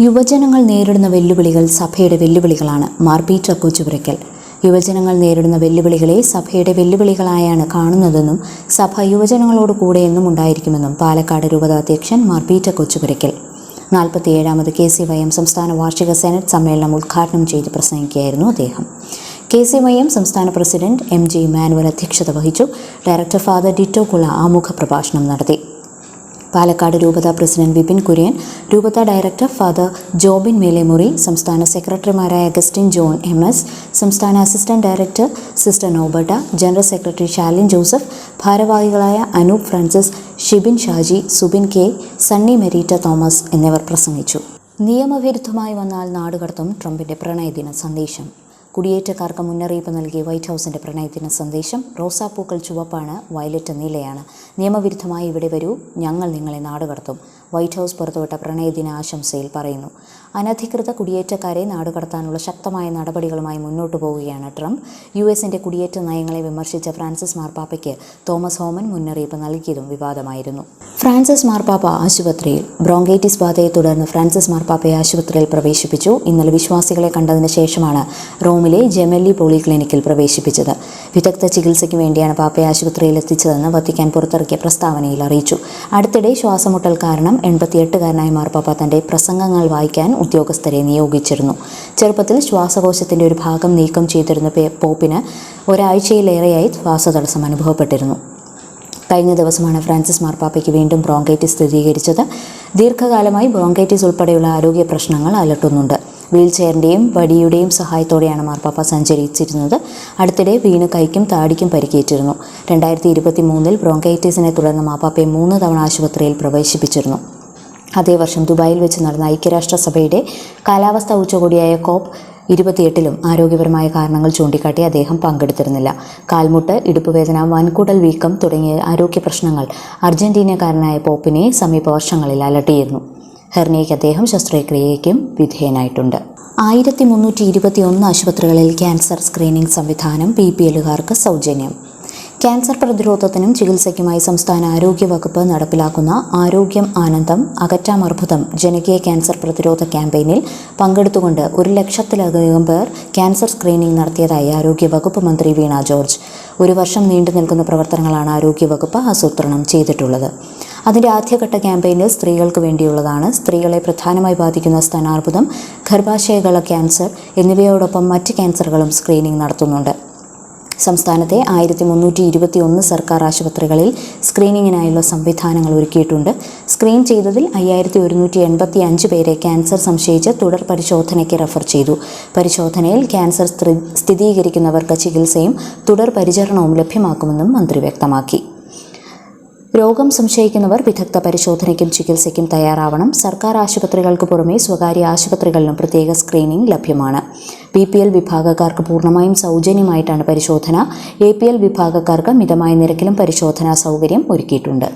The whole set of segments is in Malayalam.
യുവജനങ്ങൾ നേരിടുന്ന വെല്ലുവിളികൾ സഭയുടെ വെല്ലുവിളികളാണ്. മാർ പീറ്റർ കൊച്ചുപുരയ്ക്കൽ. യുവജനങ്ങൾ നേരിടുന്ന വെല്ലുവിളികളെ സഭയുടെ വെല്ലുവിളികളായാണ് കാണുന്നതെന്നും സഭ യുവജനങ്ങളോട് കൂടെ എന്നും ഉണ്ടായിരിക്കുമെന്നും പാലക്കാട് രൂപത അധ്യക്ഷൻ മാർ കൊച്ചുപുരയ്ക്കൽ. നാൽപ്പത്തിയേഴാമത് കെ സി വൈ എം സംസ്ഥാന വാർഷിക സെനറ്റ് സമ്മേളനം ഉദ്ഘാടനം ചെയ്ത് പ്രസംഗിക്കുകയായിരുന്നു അദ്ദേഹം. കെ സി വൈ എം സംസ്ഥാന പ്രസിഡന്റ് എം ജി മാനുവൽ അധ്യക്ഷത വഹിച്ചു. ഡയറക്ടർ ഫാദർ ഡിറ്റോ കുള ആമുഖ പ്രഭാഷണം നടത്തി. പാലക്കാട് രൂപത പ്രസിഡന്റ് വിപിൻ കുര്യൻ രൂപത ഡയറക്ടർ ഫാദർ ജോബിൻ മേലേമുറി സംസ്ഥാന സെക്രട്ടറിമാരായ അഗസ്റ്റിൻ ജോൺ എം എസ് സംസ്ഥാന assistant director sister Norberta general secretary Shalin Joseph ഭാരവാഹികളായ Anoop Francis Shibin Shaji Subin K Sunny Merita Thomas എന്നിവർ പ്രസംഗിച്ചു. നിയമവിരുദ്ധമായി വന്നാൽ നാടുകടത്തും ട്രംപിന്റെ പ്രണയദിന സന്ദേശം. കുടിയേറ്റക്കാർക്ക് മുന്നറിയിപ്പ് നൽകി വൈറ്റ് ഹൗസിന്റെ പ്രണയത്തിന് സന്ദേശം. റോസാപ്പൂക്കൾ ചുവപ്പാണ് വയലറ്റ് നീലയാണ്. നിയമവിരുദ്ധമായി ഇവിടെ വരൂ ഞങ്ങൾ നിങ്ങളെ നാടുകടത്തും വൈറ്റ് ഹൗസ് പുറത്തുവിട്ട പ്രണയദിന ആശംസയിൽ പറയുന്നു. അനധികൃത കുടിയേറ്റക്കാരെ നാടുകടത്താനുള്ള ശക്തമായ നടപടികളുമായി മുന്നോട്ടു പോവുകയാണ് ട്രംപ്. യു എസിന്റെ കുടിയേറ്റ നയങ്ങളെ വിമർശിച്ച ഫ്രാൻസിസ് മാർപ്പാപ്പയ്ക്ക് തോമസ് ഹോമൻ മുന്നറിയിപ്പ് നൽകിയതും വിവാദമായിരുന്നു. ഫ്രാൻസിസ് മാർപ്പാപ്പ ആശുപത്രിയിൽ. ബ്രോങ്കൈറ്റിസ് ബാധയെ തുടർന്ന് ഫ്രാൻസിസ് മാർപ്പാപ്പയെ ആശുപത്രിയിൽ പ്രവേശിപ്പിച്ചു. ഇന്നലെ വിശ്വാസികളെ കണ്ടതിന് ശേഷമാണ് റോമിലെ ജെമെല്ലി പോളിക്ലിനിക്കിൽ പ്രവേശിപ്പിച്ചത്. വിദഗ്ധ ചികിത്സയ്ക്ക് വേണ്ടിയാണ് പാപ്പയെ ആശുപത്രിയിൽ എത്തിച്ചതെന്ന് വത്തിക്കാൻ പുറത്തിറക്കിയ പ്രസ്താവനയിൽ അറിയിച്ചു. അടുത്തിടെ ശ്വാസമുട്ടൽ കാരണം എൺപത്തിയെട്ടുകാരനായ മാർപ്പാപ്പ തന്റെ പ്രസംഗങ്ങൾ വായിക്കാൻ ഉദ്യോഗസ്ഥരെ നിയോഗിച്ചിരുന്നു. ചെറുപ്പത്തിൽ ശ്വാസകോശത്തിന്റെ ഒരു ഭാഗം നീക്കം ചെയ്തിരുന്ന പോപ്പിന് ഒരാഴ്ചയിലേറെയായി ശ്വാസതടസ്സം അനുഭവപ്പെട്ടിരുന്നു. കഴിഞ്ഞ ദിവസമാണ് ഫ്രാൻസിസ് മാർപ്പാപ്പയ്ക്ക് വീണ്ടും ബ്രോങ്കൈറ്റിസ് സ്ഥിരീകരിച്ചത്. ദീർഘകാലമായി ബ്രോങ്കൈറ്റിസ് ഉൾപ്പെടെയുള്ള ആരോഗ്യ പ്രശ്നങ്ങൾ അലട്ടുന്നുണ്ട്. വീൽ ചെയറിന്റെയും വടിയുടെയും സഹായത്തോടെയാണ് മാർപ്പാപ്പ സഞ്ചരിച്ചിരുന്നത്. അടുത്തിടെ വീണ് കൈക്കും താടിക്കും പരിക്കേറ്റിരുന്നു. രണ്ടായിരത്തി ഇരുപത്തി മൂന്നിൽ ബ്രോങ്കൈറ്റിസിനെ തുടർന്ന് മാപ്പാപ്പയെ മൂന്ന് തവണ ആശുപത്രിയിൽ പ്രവേശിപ്പിച്ചിരുന്നു. അതേ വർഷം ദുബായിൽ വെച്ച് നടന്ന ഐക്യരാഷ്ട്രസഭയുടെ കാലാവസ്ഥാ ഉച്ചകോടിയായ കോപ്പ് ഇരുപത്തിയെട്ടിലും ആരോഗ്യപരമായ കാരണങ്ങൾ ചൂണ്ടിക്കാട്ടി അദ്ദേഹം പങ്കെടുത്തിരുന്നില്ല. കാൽമുട്ട് ഇടുപ്പുവേദന വൻകുടൽ വീക്കം തുടങ്ങിയ ആരോഗ്യ പ്രശ്നങ്ങൾ അർജന്റീനക്കാരനായ പോപ്പിനെ സമീപ വർഷങ്ങളിൽ അലട്ടിയിരുന്നു. ഹെർണിയയ്ക്ക് അദ്ദേഹം ശസ്ത്രക്രിയയ്ക്കും വിധേയനായിട്ടുണ്ട്. ആയിരത്തി മുന്നൂറ്റി ഇരുപത്തി ഒന്ന് ആശുപത്രികളിൽ ക്യാൻസർ സ്ക്രീനിംഗ് സംവിധാനം പി പി എല്ലുകാർക്ക് സൗജന്യം. ക്യാൻസർ പ്രതിരോധത്തിനും ചികിത്സയ്ക്കുമായി സംസ്ഥാന ആരോഗ്യ വകുപ്പ് നടപ്പിലാക്കുന്ന ആരോഗ്യം ആനന്ദം അകറ്റാം അർബുദം ജനകീയ ക്യാൻസർ പ്രതിരോധ ക്യാമ്പയിനിൽ പങ്കെടുത്തുകൊണ്ട് ഒരു ലക്ഷത്തിലധികം പേർ ക്യാൻസർ സ്ക്രീനിംഗ് നടത്തിയതായി ആരോഗ്യ വകുപ്പ് മന്ത്രി വീണ ജോർജ്. ഒരു വർഷം നീണ്ടു നിൽക്കുന്ന പ്രവർത്തനങ്ങളാണ് ആരോഗ്യ വകുപ്പ് ആസൂത്രണം ചെയ്തിട്ടുള്ളത്. അതിന്റെ ആദ്യഘട്ട ക്യാമ്പയിന് സ്ത്രീകൾക്ക് വേണ്ടിയുള്ളതാണ്. സ്ത്രീകളെ പ്രധാനമായി ബാധിക്കുന്ന സ്തനാർബുദം ഗർഭാശയകള ക്യാൻസർ എന്നിവയോടൊപ്പം മറ്റ് ക്യാൻസറുകളും സ്ക്രീനിംഗ് നടത്തുന്നുണ്ട്. സംസ്ഥാനത്തെ ആയിരത്തി മുന്നൂറ്റി ഇരുപത്തി ഒന്ന് സർക്കാർ ആശുപത്രികളിൽ സ്ക്രീനിങ്ങിനായുള്ള സംവിധാനങ്ങൾ ഒരുക്കിയിട്ടുണ്ട്. സ്ക്രീൻ ചെയ്തതിൽ അയ്യായിരത്തി ഒരുന്നൂറ്റി എൺപത്തി അഞ്ച് പേരെ ക്യാൻസർ സംശയിച്ച് തുടർ പരിശോധനയ്ക്ക് റഫർ ചെയ്തു. പരിശോധനയിൽ ക്യാൻസർ സ്ഥിരീകരിക്കുന്നവർക്ക് ചികിത്സയും തുടർ പരിചരണവും ലഭ്യമാക്കുമെന്നും മന്ത്രി വ്യക്തമാക്കി. രോഗം സംശയിക്കുന്നവർ വിദഗ്ധ പരിശോധനയ്ക്കും ചികിത്സയ്ക്കും തയ്യാറാവണം. സർക്കാർ ആശുപത്രികൾക്ക് പുറമെ സ്വകാര്യ ആശുപത്രികളിലും പ്രത്യേക സ്ക്രീനിംഗ് ലഭ്യമാണ്. ബി പി എൽ വിഭാഗക്കാർക്ക് പൂർണമായും സൗജന്യമായിട്ടാണ് പരിശോധന. എ പി എൽ വിഭാഗക്കാർക്ക് മിതമായ നിരക്കിലും പരിശോധനാ സൗകര്യം ഒരുക്കിയിട്ടുണ്ട്.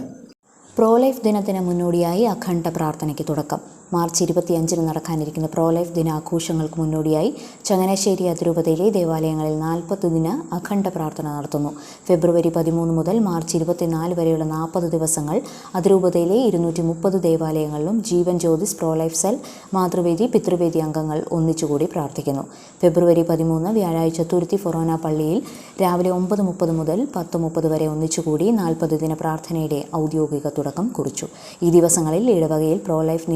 പ്രോലൈഫ് ദിനത്തിന് മുന്നോടിയായി അഖണ്ഡ പ്രാർത്ഥനയ്ക്ക് തുടക്കം. മാർച്ച് ഇരുപത്തിയഞ്ചിന് നടക്കാനിരിക്കുന്ന പ്രോ ലൈഫ് ദിനാഘോഷങ്ങൾക്ക് മുന്നോടിയായി ചങ്ങനാശ്ശേരി അതിരൂപതയിലെ ദേവാലയങ്ങളിൽ നാൽപ്പത് ദിന അഖണ്ഡ പ്രാർത്ഥന നടത്തുന്നു. ഫെബ്രുവരി പതിമൂന്ന് മുതൽ മാർച്ച് ഇരുപത്തിനാല് വരെയുള്ള നാൽപ്പത് ദിവസങ്ങൾ അതിരൂപതയിലെ ഇരുന്നൂറ്റി മുപ്പത് ദേവാലയങ്ങളിലും Jeevan Jyothis pro life cell Mathruvedi പിതൃവേദി അംഗങ്ങൾ ഒന്നിച്ചുകൂടി പ്രാർത്ഥിക്കുന്നു. ഫെബ്രുവരി പതിമൂന്ന് വ്യാഴാഴ്ച തുരുത്തി ഫൊറോന പള്ളിയിൽ രാവിലെ ഒമ്പത് മുപ്പത് മുതൽ പത്ത് മുപ്പത് വരെ ഒന്നിച്ചുകൂടി നാൽപ്പത് ദിന പ്രാർത്ഥനയുടെ ഔദ്യോഗിക തുടക്കം കുറിച്ചു. ഈ ദിവസങ്ങളിൽ ഇടവകയിൽ പ്രോ ലൈഫ്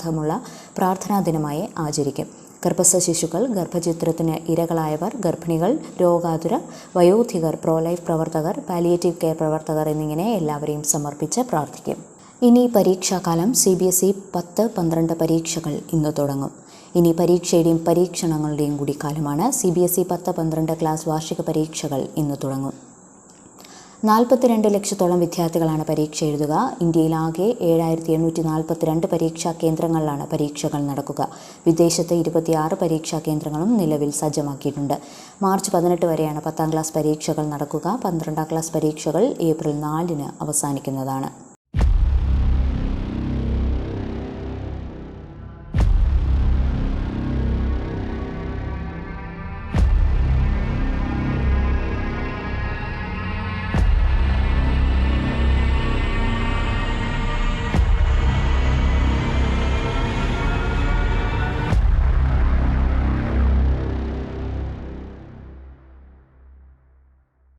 നിയോഗാർത്ഥമുള്ള പ്രാർത്ഥനാ ദിനമായി ആചരിക്കും. ഗർഭസ്ഥ ശിശുക്കൾ ഗർഭചിത്രത്തിന് ഇരകളായവർ ഗർഭിണികൾ രോഗാതുര വയോധികർ പ്രോലൈഫ് പ്രവർത്തകർ പാലിയേറ്റീവ് കെയർ പ്രവർത്തകർ എന്നിങ്ങനെ എല്ലാവരെയും സമർപ്പിച്ച് പ്രാർത്ഥിക്കും. ഇനി പരീക്ഷാകാലം സി ബി എസ് ഇ പത്ത് പന്ത്രണ്ട് പരീക്ഷകൾ ഇന്ന് തുടങ്ങും. ഇനി പരീക്ഷയുടെയും പരീക്ഷണങ്ങളുടെയും കൂടി കാലമാണ് സി ബി എസ് ഇ പത്ത് പന്ത്രണ്ട് ക്ലാസ് വാർഷിക പരീക്ഷകൾ ഇന്ന് തുടങ്ങും. നാൽപ്പത്തിരണ്ട് ലക്ഷത്തോളം വിദ്യാർത്ഥികളാണ് പരീക്ഷ എഴുതുക. ഇന്ത്യയിലാകെ ഏഴായിരത്തി എണ്ണൂറ്റി നാൽപ്പത്തിരണ്ട് പരീക്ഷാ കേന്ദ്രങ്ങളിലാണ് പരീക്ഷകൾ നടക്കുക. വിദേശത്തെ ഇരുപത്തിയാറ് പരീക്ഷാ കേന്ദ്രങ്ങളും നിലവിൽ സജ്ജമാക്കിയിട്ടുണ്ട്. മാർച്ച് പതിനെട്ട് വരെയാണ് പത്താം ക്ലാസ് പരീക്ഷകൾ നടക്കുക. പന്ത്രണ്ടാം ക്ലാസ് പരീക്ഷകൾ ഏപ്രിൽ നാലിന് അവസാനിക്കുന്നതാണ്.